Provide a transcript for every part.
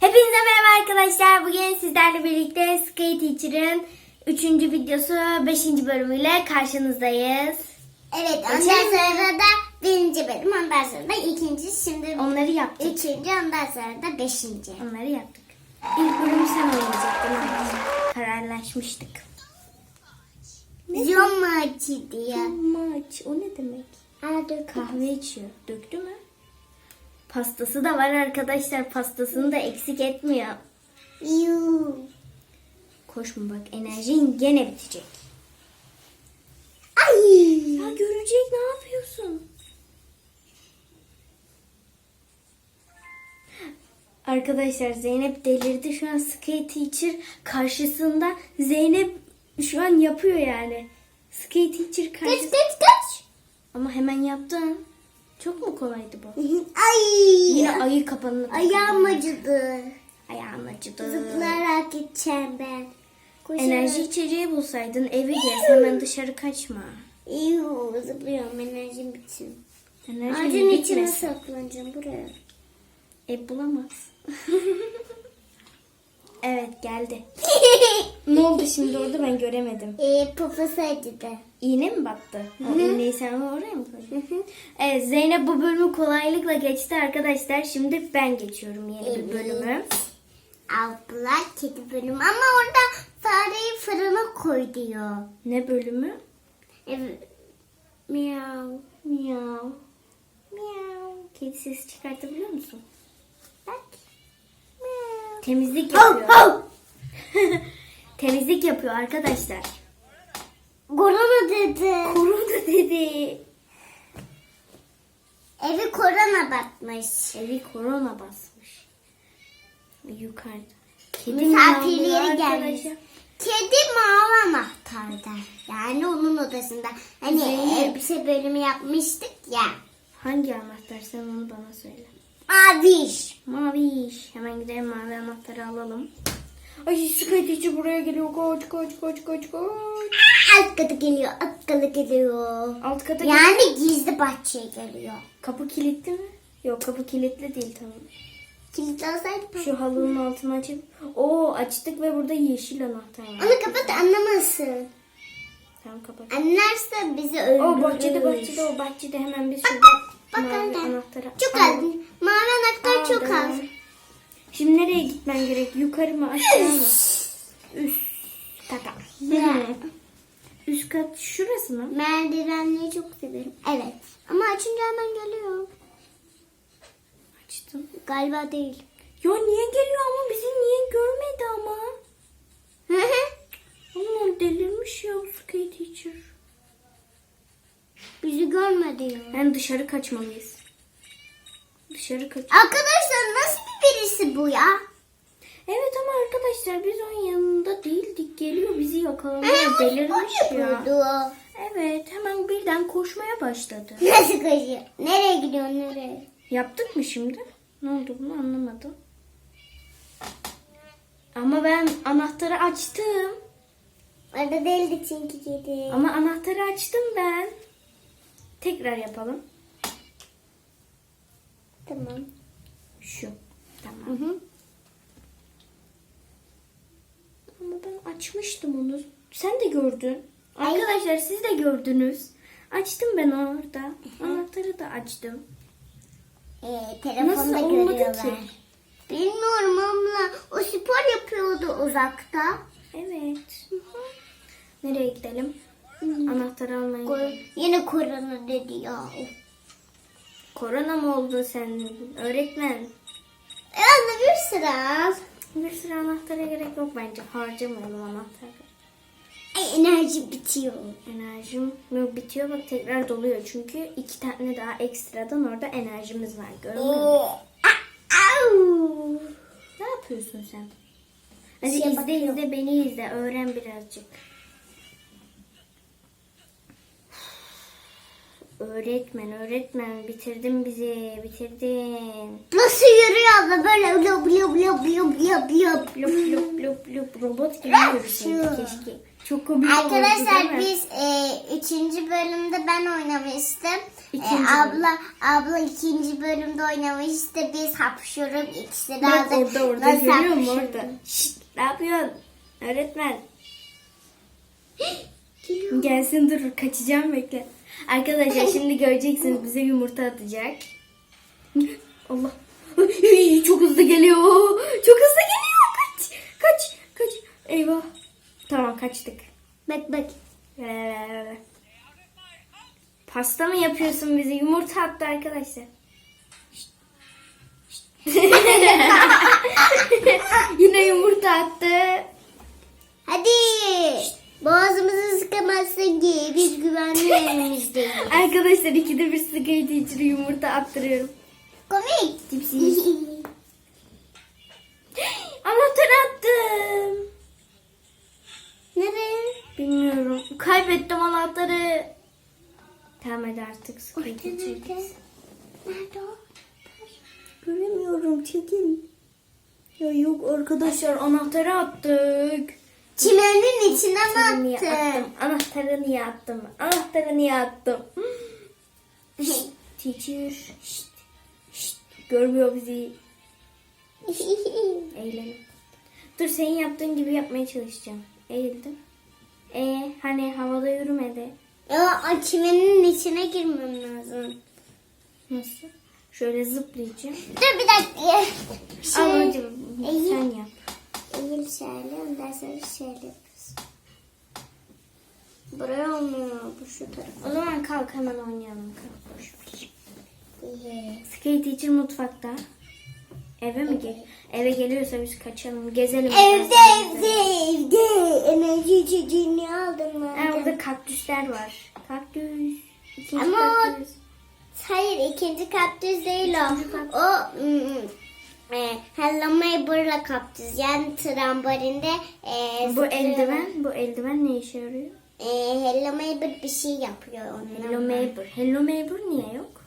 Hepinize merhaba arkadaşlar. Bugün sizlerle birlikte Skate Teacher'ın 3. videosu 5. bölümüyle karşınızdayız. Evet ondan sonra da birinci bölüm ondan sonra da ikinci şimdi Onları yaptık. üçüncü ondan sonra da beşinci. Onları yaptık. İlk bölümü sen oynayacaktın ama kararlaşmıştık. Yom maçı diye. Maç. O ne demek? Aa, dur. Kahve içiyor. Döktü mü? Pastası da var arkadaşlar. Pastasını da eksik etmiyor. Yuu. Koşma bak enerjin gene bitecek. Ay. Ya görecek ne yapıyorsun? Arkadaşlar Zeynep delirdi. Şu an Skate Teacher karşısında. Zeynep şu an yapıyor yani. Skate Teacher Kaç karşısında. kaç kaç. Ama hemen yaptın. Çok mu kolaydı bu? Ay. Yine ayı kapanını Ayağım acıdı. Ayağım acıdı. Zıplayarak gideceğim ben. Koşarak. Enerji içeceği bulsaydın evi gez hemen dışarı kaçma. Yuu, zıplıyorum enerjim bitsin. Enerji Ağacın içine bitmesin. saklanacağım buraya. E bulamaz. evet geldi. Ne oldu şimdi orada ben göremedim. Ee, poposu acıdı. İğne mi battı? O iğneyi sen oraya mı koydun? Evet Zeynep bu bölümü kolaylıkla geçti arkadaşlar. Şimdi ben geçiyorum yeni bir bölümü. Abla kedi bölümü ama orada fareyi fırına koy diyor. Ne bölümü? Evet. Miau. Miyav. Miyav. Kedi sesi çıkartabiliyor musun? Temizlik yapıyor. Temizlik yapıyor arkadaşlar. Korona dedi. Korona dedi. Evi korona batmış. Evi korona basmış. Yukarıda. Kedi Misafirleri gelmiş. Kedi mavi anahtarda. Yani onun odasında. Hani Zeynep. elbise bölümü yapmıştık ya. Hangi anahtar sen onu bana söyle. Maviş. Mavi. Hemen gidelim mavi anahtarı alalım. Ay içi buraya geliyor. Koç koç koç koç koç. Alt katı geliyor, alt katı geliyor. Alt kata Yani gizli bahçeye geliyor. Kapı kilitli mi? Yok kapı kilitli değil tamam. Kilit olsaydı Şu halının altını açıp. Oo açtık ve burada yeşil anahtar var. Onu kapat anlamasın. Tamam kapat. Anlarsa bizi öldürür. O bahçede bahçede o bahçede hemen bir şurada Bak mavi anne. anahtarı. Çok az. Mavi anahtar çok az. Şimdi nereye gitmen gerek? Yukarı mı aşağı mı? Üst kata. Üst kat şurası mı? Merdivenleri çok severim. Evet. Ama açınca hemen geliyor. Açtım. Galiba değil. Ya niye geliyor ama bizi niye görmedi ama? Allah delirmiş ya skate teacher. Bizi görmedi ya. Yani dışarı kaçmalıyız. Dışarı kaç. Arkadaşlar nasıl bir birisi bu ya? Evet ama arkadaşlar biz onun yanında değildik. Geliyor bizi yakalamaya delirmiş ya. Yapıyordu. Evet hemen birden koşmaya başladı. Nasıl koşuyor? Nereye gidiyor nereye? Yaptık mı şimdi? Ne oldu bunu anlamadım. Ama ben anahtarı açtım. Orada değildi çünkü kedi. Ama anahtarı açtım ben. Tekrar yapalım. Tamam. Şu. Hı Tamam. hı. Ama ben açmıştım onu. Sen de gördün. Arkadaşlar siz de gördünüz. Açtım ben orada. Anahtarı da açtım. Ee, telefonda Nasıl görüyorlar. ki? Bilmiyorum abla. O spor yapıyordu uzakta. Evet. Nereye gidelim? Anahtarı almaya gidelim. Ko- Yine korona dedi ya. Korona mı oldun sen? Öğretmen. E anne bir sıra al. Bir sürü anahtara gerek yok bence. Harcamayalım anahtarı. Ay, enerji bitiyor. Enerjim yok bitiyor bak tekrar doluyor. Çünkü iki tane daha ekstradan orada enerjimiz var. Görmüyor musun? Oo. Au. Ne yapıyorsun sen? Hadi Şeye izle bakıyorum. izle beni izle. Öğren birazcık. Öğretmen öğretmen bitirdin bizi bitirdin. Nasıl yürüyor abla böyle blop blop blop blop blop blop. Lup lup lup lup robot gibi şu. keşke. Çok komik olurdu Arkadaşlar mi? biz e, üçüncü bölümde ben oynamıştım. E, İkinci bölüm. abla abla ikinci bölümde oynamıştı. Biz hapşuruk ikisi de Bak orada orada görüyor musun orada? Şşt, ne yapıyorsun? Öğretmen. Gelsin dur kaçacağım bekle. Arkadaşlar şimdi göreceksiniz bize yumurta atacak. Allah. Çok hızlı geliyor. Çok hızlı geliyor. Kaç. Kaç. Kaç. Eyvah. Tamam kaçtık. Bak bak. Pasta mı yapıyorsun bize? Yumurta attı arkadaşlar. Yine yumurta attı. Yerimizdeyiz. Arkadaşlar ikide bir sıkıntı içine yumurta attırıyorum. Komik. Tipsiz. Anahtarı attım. Nereye? Bilmiyorum. Kaybettim anahtarı. Tamam hadi artık içerideyiz. Nerede o? Göremiyorum çekil. Ya yok arkadaşlar anahtarı attık. Çimenin içine mi attın? Anahtarı niye attım? Anahtarı niye attım? Teacher. Şşt. Şşt. Görmüyor bizi. Eğlenin. Dur senin yaptığın gibi yapmaya çalışacağım. Eğildim. E hani havada yürümedi. Ya çimenin içine girmem lazım. Nasıl? Şöyle zıplayacağım. Dur bir dakika. Şey, Al hocam eğil. sen yap. Eğil şöyle ondan sonra şöyle yapıyorsun. Buraya olmuyor bu şu tarafa. O zaman kalk hemen oynayalım. Kalk boş ver. İyi. Skate teacher mutfakta. Eve mi gel? Eve geliyorsa biz kaçalım. Gezelim. Evde evde evde. Enerji içeceğini aldım Ha, ben. orada kaktüsler var. Kaktüs. İkinci Ama o- kaktüs. Hayır ikinci kaktüs değil o. O mm, e, Hello Neighbor'la kaktüs. Yani trambolinde e, Bu eldiven, bu eldiven ne işe yarıyor? E, Hello Neighbor bir şey yapıyor onunla. Hello Neighbor. Hello Neighbor niye yok?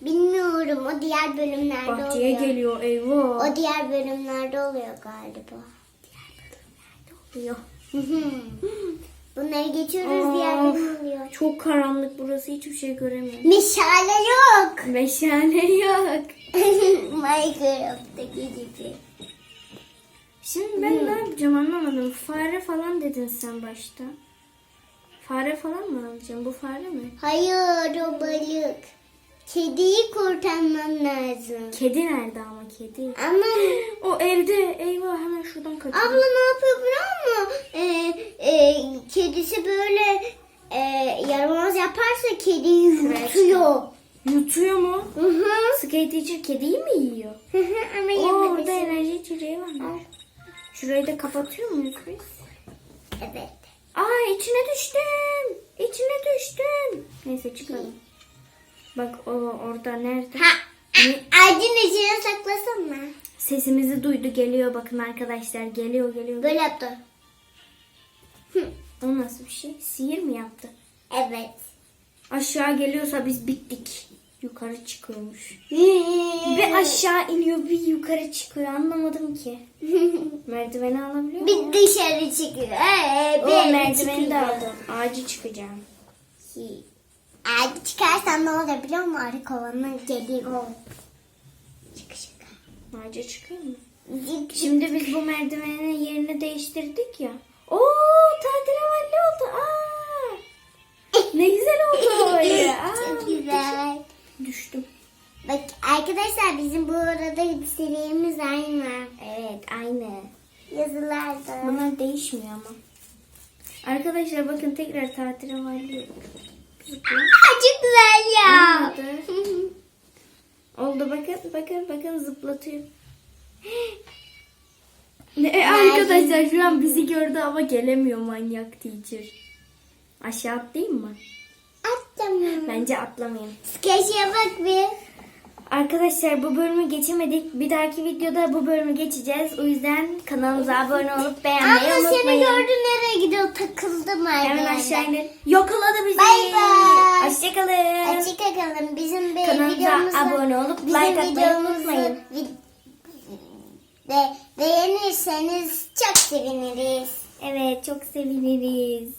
Bilmiyorum o diğer bölümlerde Bahçeye oluyor. geliyor eyvah. O diğer bölümlerde oluyor galiba. oluyor. Hı hı. Bunları geçiyoruz diğer Of, bölüm oluyor. Çok karanlık burası hiçbir şey göremiyorum. Meşale yok. Meşale yok. Minecraft'taki gibi. Şimdi ben ne yapacağım anlamadım. Fare falan dedin sen başta. Fare falan mı alacağım? Bu fare mi? Hayır o balık. Kediyi kurtarmam lazım. Kedi nerede ama kedi? Ama O evde. Eyvah hemen şuradan kaçalım. abla ne yapıyor biliyor musun? Ee, e, kedisi böyle e, yaramaz yaparsa kediyi yutuyor. Yutuyor mu? Hı hı. Skate teacher kediyi mi yiyor? Hı hı ama Oo, orada yemedesin. enerji içeceği var mı? Şurayı da kapatıyor muyuz biz? Evet. Aa içine düştüm. İçine düştüm. Neyse çıkalım. Bak o orada nerede? Ha, ağacın içine saklasana. Sesimizi duydu geliyor bakın arkadaşlar geliyor geliyor. Böyle yaptı. Hı, O nasıl bir şey? Sihir mi yaptı? Evet. Aşağı geliyorsa biz bittik. Yukarı çıkıyormuş. Bir aşağı iniyor bir yukarı çıkıyor anlamadım ki. Merdiveni alabiliyor bir muyum? dışarı çıkıyor. Ee, O bir eve merdiveni de çıkıyor. aldım. Ağacı çıkacağım. Eğer çıkarsan ne olur biliyor musun? Arı kovanına geliyor. Çık çık. Ağaca çıkıyor mu? Şimdi biz bu merdivenin yerini değiştirdik ya. Oo tatil havalli oldu. Aa, ne güzel oldu öyle. Aa, Çok güzel. Düştüm. Bak arkadaşlar bizim bu arada hepsilerimiz aynı. Evet aynı. Yazılarda. Bunlar değişmiyor ama. Arkadaşlar bakın tekrar tatil havalli. Aa, çok güzel ya. Olmadı. Oldu bakın bakın bakın zıplatıyor. Ne, arkadaşlar şu an bizi gördü ama gelemiyor manyak teacher. Aşağı atlayayım mı? Atlamıyorum. Bence atlamayayım. Skeçe bak bir. Arkadaşlar bu bölümü geçemedik. Bir dahaki videoda bu bölümü geçeceğiz. O yüzden kanalımıza abone olup beğenmeyi Abla seni unutmayın. gördü nereye gidiyor takıldım Hemen aynen. aşağı inin. Yakaladı bizi. Bay bay. Hoşçakalın. Açık bakalım bizim bir Kanalımıza videomuzda abone olup bizim like atmayı videomuzu unutmayın. vi- ve beğenirseniz çok seviniriz. Evet çok seviniriz.